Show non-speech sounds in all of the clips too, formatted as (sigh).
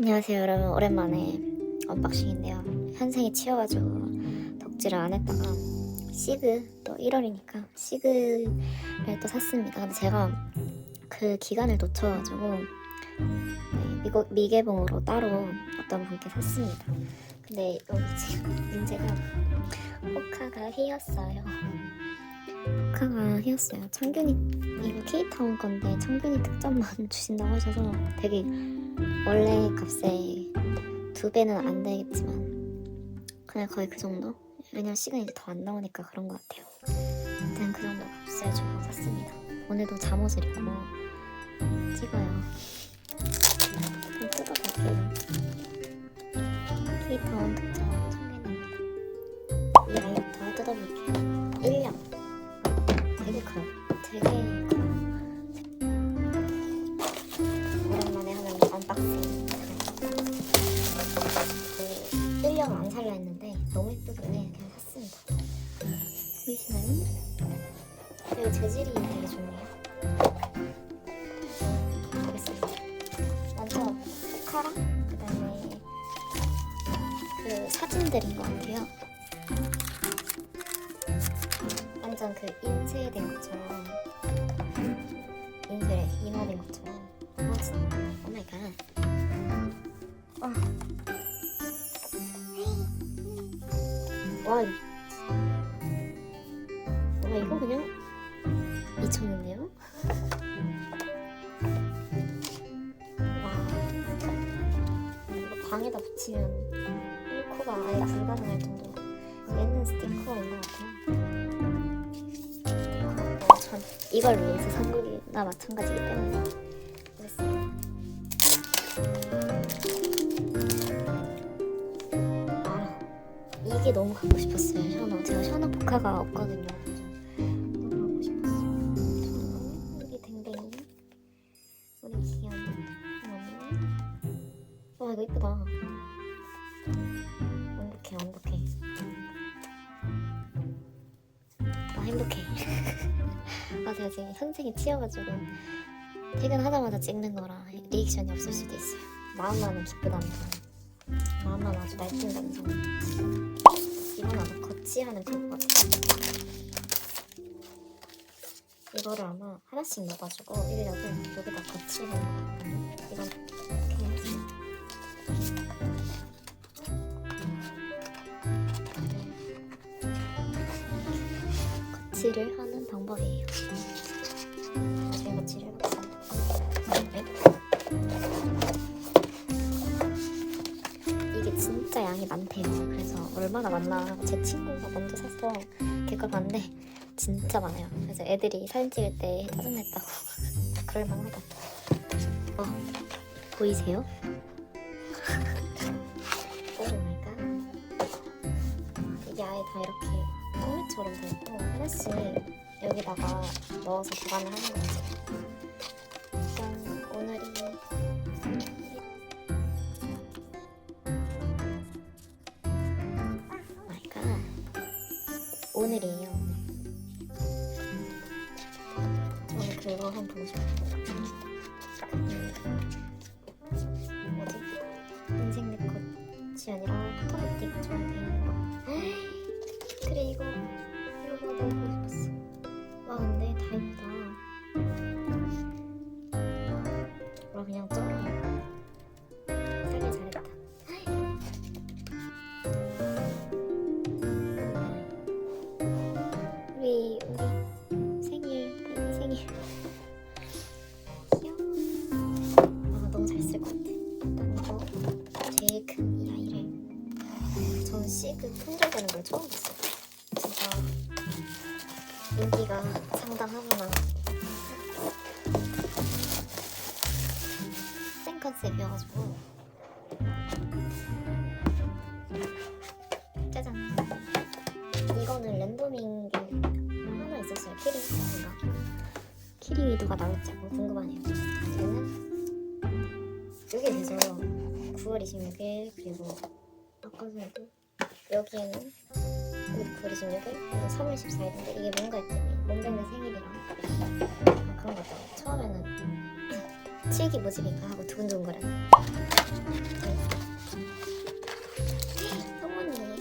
안녕하세요 여러분. 오랜만에 언박싱인데요. 현생에 치여가지고 덕질을 안 했다가 시그 또 1월이니까 시그를 또 샀습니다. 근데 제가 그 기간을 놓쳐가지고 네, 미국 미개봉으로 따로 어떤 분께 샀습니다. 근데 여기 지금 문제가 포카가 휘었어요. 포카가 휘었어요. 창균이 이거 케이타운 건데 창균이 특점만 (laughs) 주신다고 하셔서 되게 원래 값에 두 배는 안 되겠지만 그냥 거의 그 정도? 왜냐면 시간이 이제 더 안 나오니까 그런 것 같아요. 일단 그 정도 값을 주고 샀습니다. 오늘도 잠옷을 입고 찍어요. 좀 뜯어볼게요. 케이타운 특정 그 1년 안 살려 했는데 너무 예쁘길래 그냥 샀습니다. 보이시나요? 그리고 재질이 되게 좋네요. 보겠습니다. 먼저 포카랑 그다음에 그 사진들인 것 같아요. 완전 그 인쇄된 것처럼 인쇄 인화된 것처럼. 아 진짜. 오 마이 갓. 아. 방에다 붙이면 1코가 아예 불가능할 정도로 얘는 스티커인 것 같아요. 어, 전 이걸 위해서 산 거나 마찬가지기 때문에 그랬어요. 아, 이게 너무 갖고 싶었어요, 셔너. 제가 셔너 포카가 없거든요. 아, 제가 지금 현생에 치여가지고 퇴근하자마자 찍는 거라 리액션이 없을 수도 있어요. 마음만은 거. 마음만 아주 날뛴 감성. 이건 아마 거치하는 그거 같아요. 이거를 아마 하나씩 넣어가지고 인력을 여기다 거치하는 거거든요. 이건 이렇게 해서 거치를 하 는 방법이에요. 나중에 거치를 해보겠습니다. 네. 이게 진짜 양이 많대요. 그래서 얼마나 많나 제 친구가 먼저 샀어. 걔가 봤는데 진짜 많아요. 그래서 애들이 사진 찍을 때 짜증냈다고. (laughs) 그럴만하다. 어, 보이세요? 오 마이 갓. 이게 아예 다 이렇게 통미처럼 돼 있고 하나씩 여기다가 넣어서 보관을 하는 거지. 일단 오늘이 마이 갓. 오늘이에요. 저는 그거 한번 보고 싶어요. 음, 뭐지? 인생 네컷이 아니라 돼있 컨셉이어가지고 짜잔 이거는 랜덤인 게 하나 있었어요. 키링인가? 누가 나올지 궁금하네요. 저는 이게 돼서 9월 26일 그리고 아까 전에도 여기에는 여기 9월 26일 그리고 3월 14일인데 이게 뭔가 했더니 몽뱅의 생일이랑 약간 그런 거 있잖아요. 처음에는 칠기 모집인가 하고 두근두근 거려. 성모님.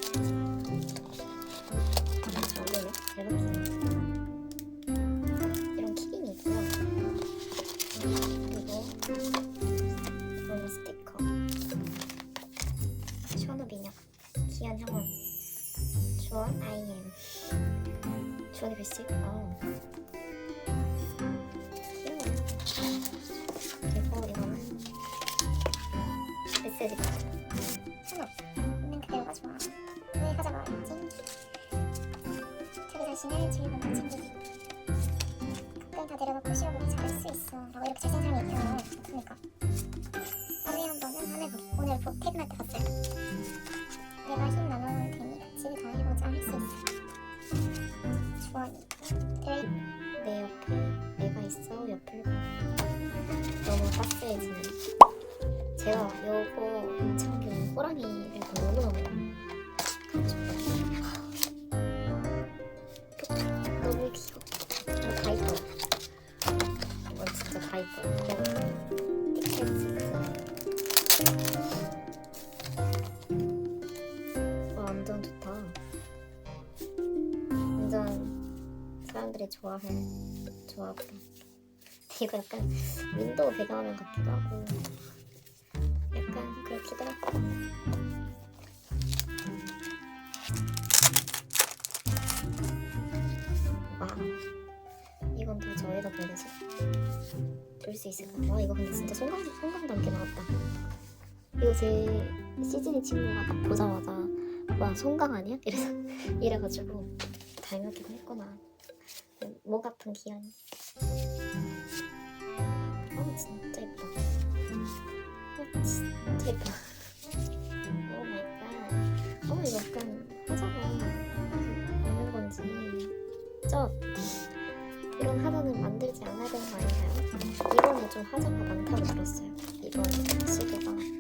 잘 어울리네. 잘먹 카드. 상업 있는 그대로가 좋아 왜 하자가 있지? 자기 자신을 즐거운 챙기기 가끔 다 내려놓고 쉬어보니 잘할 수 있어 라고 이렇게 잘생긴 사람이 있잖아 어떡합니까 하루에 한 번은 하늘보기 오늘 보, 퇴근할 때 봤어요 내가 힘 나눠올 테니 같이 다 해보자 할 수 있어 주원이 될내 옆에 내가 있어 옆을 봐. 너무 따스해지는. 제가 요거 임창규 호랑이를 너무너무 가고 싶어요. 너무 귀여워. 이거 다 이뻐. 이건 진짜 다 이뻐. 와, 완전 좋다. 완전 사람들이 좋아할 조합으로. 이거 약간 윈도우 배경화면 같기도 하고 이건 다 저희가 보내서 볼수 있을까? 와 이거 근데 진짜 송강 송강 담게 나왔다. 이거 제 시즈니 친구가 딱 보자마자 와 송강 아니야? 이래서 (laughs) 이래가지고 닮았기도 했구나. 모 같은 기현이. 어 진짜 예뻐. 어 진짜 예뻐. 저 이런 하자는 만들지 않아야 되는 거 아닌가요? 이거는 좀 하자가 많다고 들었어요. 이번 시도가.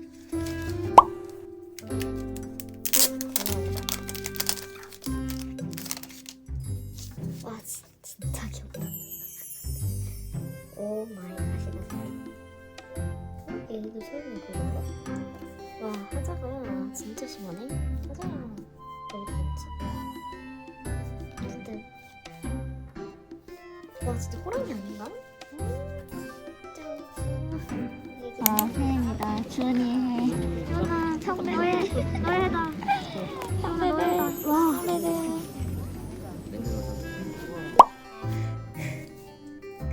와 진짜 호랑이 아닌가? 음, 어, 혜입니다. 주은이 혜. 아, 청배배. 노예다. 청배배. 와.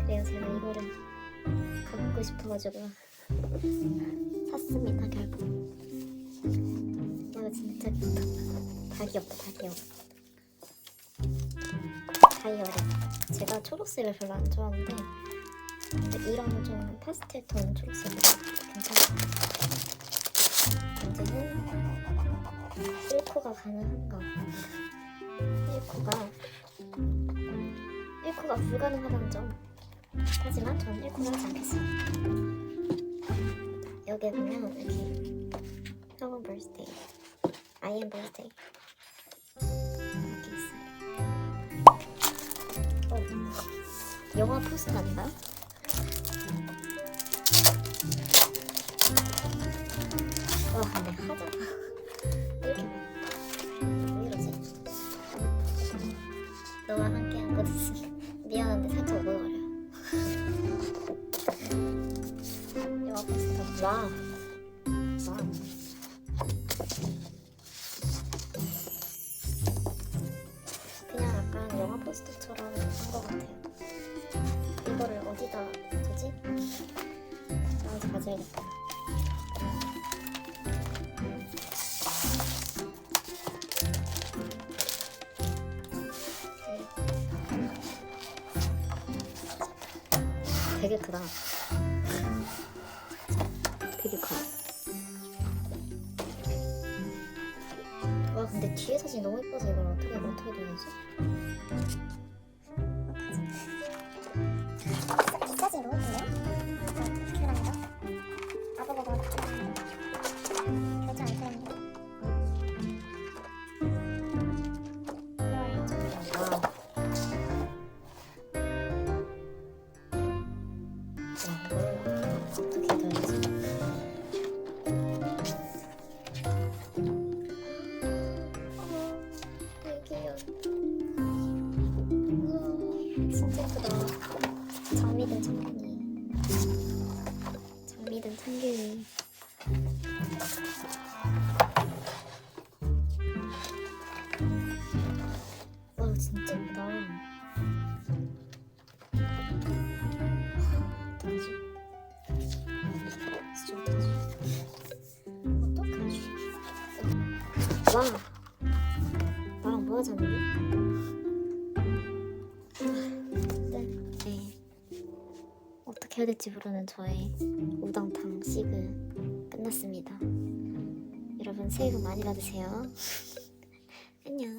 그래요 제가 이거를 갖고 싶어가지고 샀습니다 결국 이거 진짜 귀엽다 다 귀엽다 다 귀여워 다이어리 제가 초록색을 별로 안 좋아하는데 이런 좀 파스텔 톤 초록색이 괜찮아요. 문제는 1코가 가능한가? 1코가 1코가 불가능하다는 점. 하지만 저는 1코를 하지 않겠습니다. 여기에 보면 이렇게 형은 birthday, I am birthday 영화 포스터 아닌가요? 와 근데 하자 이렇게 왜? 너와 함께한 것은 미안한데 살짝 오글거려. 영화 포스터 와. 와. 되게 크다. 되게 커. 와 근데 뒤에 사진 너무 예뻐서 이걸 어떻게 어떻게 되는지? 와 나랑 뭐 하자는 게? 네. 네. 어떻게 해야 될지 모르는 저의 우당탕 시그 끝났습니다. 여러분 새해 복 많이 받으세요. (laughs) 안녕.